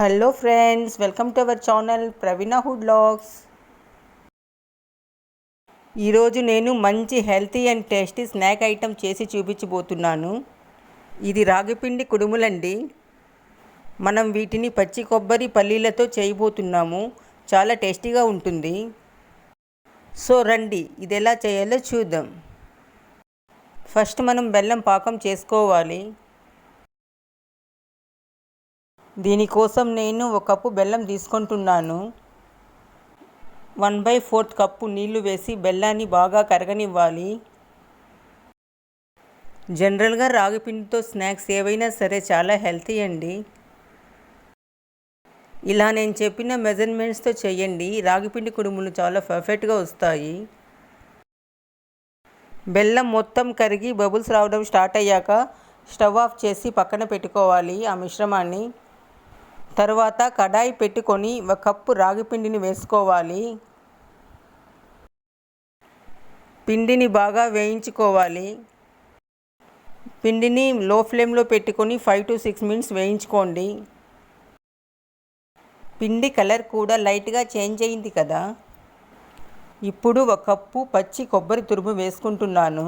Hello friends welcome to our channel Praveena food logs ఈరోజు నేను మంచి healthy and tasty snack item చేసి చూపించబోతున్నాను. ఇది రాగిపిండి కుడుములండి. మనం వీటిని పచ్చి కొబ్బరి పల్లీలతో చేయబోతున్నాము. చాలా టేస్టీగా ఉంటుంది. సో రండి ఇది ఎలా చేయాలో చూద్దాం. ఫస్ట్ మనం బెల్లం పాకం చేసుకోవాలి. దీనికోసం నేను ఒక కప్పు బెల్లం తీసుకుంటున్నాను. వన్ బై ఫోర్త్ కప్పు నీళ్ళు వేసి బెల్లాన్ని బాగా కరగనివ్వాలి. జనరల్గా రాగిపిండితో స్నాక్స్ ఏవైనా సరే చాలా హెల్తీ అండి. ఇలా నేను చెప్పిన మెజర్మెంట్స్తో చేయండి. రాగిపిండి కుడుములు చాలా పర్ఫెక్ట్గా వస్తాయి. బెల్లం మొత్తం కరిగి బబుల్స్ రావడం స్టార్ట్ అయ్యాక స్టవ్ ఆఫ్ చేసి పక్కన పెట్టుకోవాలి ఆ మిశ్రమాన్ని. తర్వాత కడాయి పెట్టుకొని ఒక కప్పు రాగి పిండిని వేసుకోవాలి. పిండిని బాగా వేయించుకోవాలి. పిండిని లో ఫ్లేమ్లో పెట్టుకొని ఫైవ్ టు సిక్స్ మినిట్స్ వేయించుకోండి. పిండి కలర్ కూడా లైట్గా చేంజ్ అయింది కదా. ఇప్పుడు ఒక కప్పు పచ్చి కొబ్బరి తురుము వేసుకుంటున్నాను.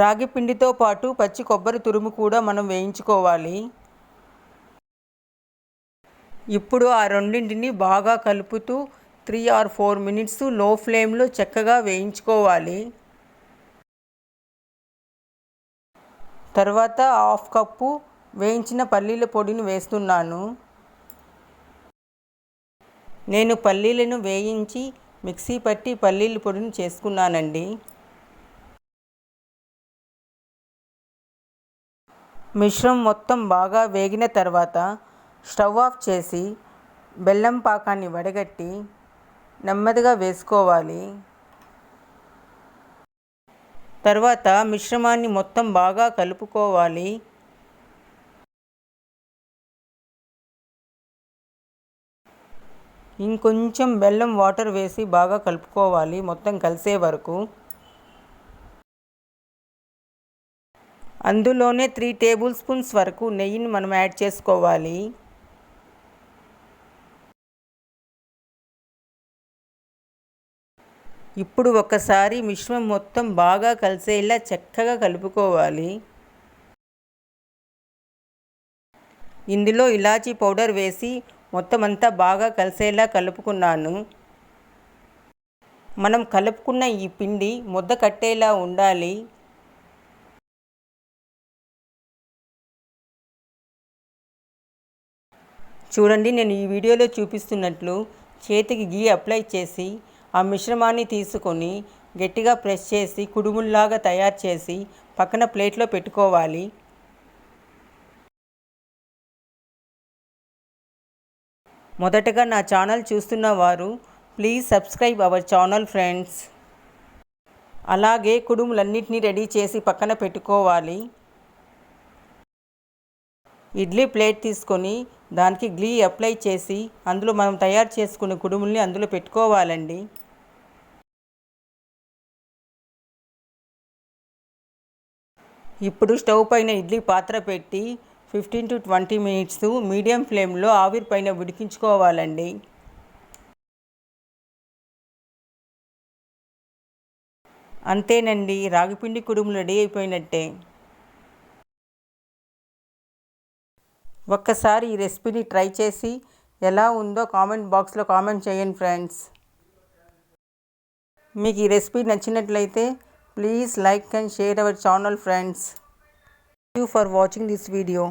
రాగి పిండితో పాటు పచ్చి కొబ్బరి తురుము కూడా మనం వేయించుకోవాలి. ఇప్పుడు ఆ రెండింటిని బాగా కలుపుతూ త్రీ ఆర్ ఫోర్ మినిట్స్లో ఫ్లేమ్లో చక్కగా వేయించుకోవాలి. తర్వాత హాఫ్ కప్పు వేయించిన పల్లీల పొడిని వేస్తున్నాను. నేను పల్లీలను వేయించి మిక్సీ పట్టి పల్లీల పొడిని చేసుకున్నానండి. మిశ్రమం మొత్తం బాగా వేగిన తర్వాత స్టవ్ ఆఫ్ చేసి బెల్లం పాకాన్ని వడగట్టి నెమ్మదిగా వేసుకోవాలి. తర్వాత మిశ్రమాన్ని మొత్తం బాగా కలుపుకోవాలి. ఇంకొంచెం బెల్లం వాటర్ వేసి బాగా కలుపుకోవాలి. మొత్తం కలిసే వరకు అందులోనే త్రీ టేబుల్ స్పూన్స్ వరకు నెయ్యిని మనం యాడ్ చేసుకోవాలి. ఇప్పుడు ఒకసారి మిశ్రమం మొత్తం బాగా కలిసేలా చక్కగా కలుపుకోవాలి. ఇందులో ఇలాచీ పౌడర్ వేసి మొత్తం అంతా బాగా కలిసేలా కలుపుకున్నాను. మనం కలుపుకున్న ఈ పిండి ముద్ద కట్టేలా ఉండాలి. చూడండి నేను ఈ వీడియోలో చూపిస్తున్నట్లు చేతికి గీ అప్లై చేసి ఆ మిశ్రమాన్ని తీసుకొని గట్టిగా ప్రెస్ చేసి కుడుముల్లాగా తయారు చేసి పక్కన ప్లేట్లో పెట్టుకోవాలి. మొదటగా నా ఛానల్ చూస్తున్న వారు please subscribe our channel friends. అలాగే కుడుములన్నింటినీ రెడీ చేసి పక్కన పెట్టుకోవాలి. ఇడ్లీ ప్లేట్ తీసుకొని దానికి గ్లీ అప్లై చేసి అందులో మనం తయారు చేసుకున్న కుడుముల్ని అందులో పెట్టుకోవాలండి. ఇప్పుడు స్టవ్ పైన ఇడ్లీ పాత్ర పెట్టి fifteen to twenty minutes medium ఫ్లేమ్లో ఆవిరి పైన ఉడికించుకోవాలండి. అంతేనండి రాగిపిండి కుడుములు రెడీ అయిపోయినట్టే. ఒక్కసారి ఈ రెసిపీని ట్రై చేసి ఎలా ఉందో కామెంట్ బాక్స్లో కామెంట్ చేయండి ఫ్రెండ్స్. మీకు ఈ రెసిపీ నచ్చినట్లయితే please like and share our channel friends. You for watching this video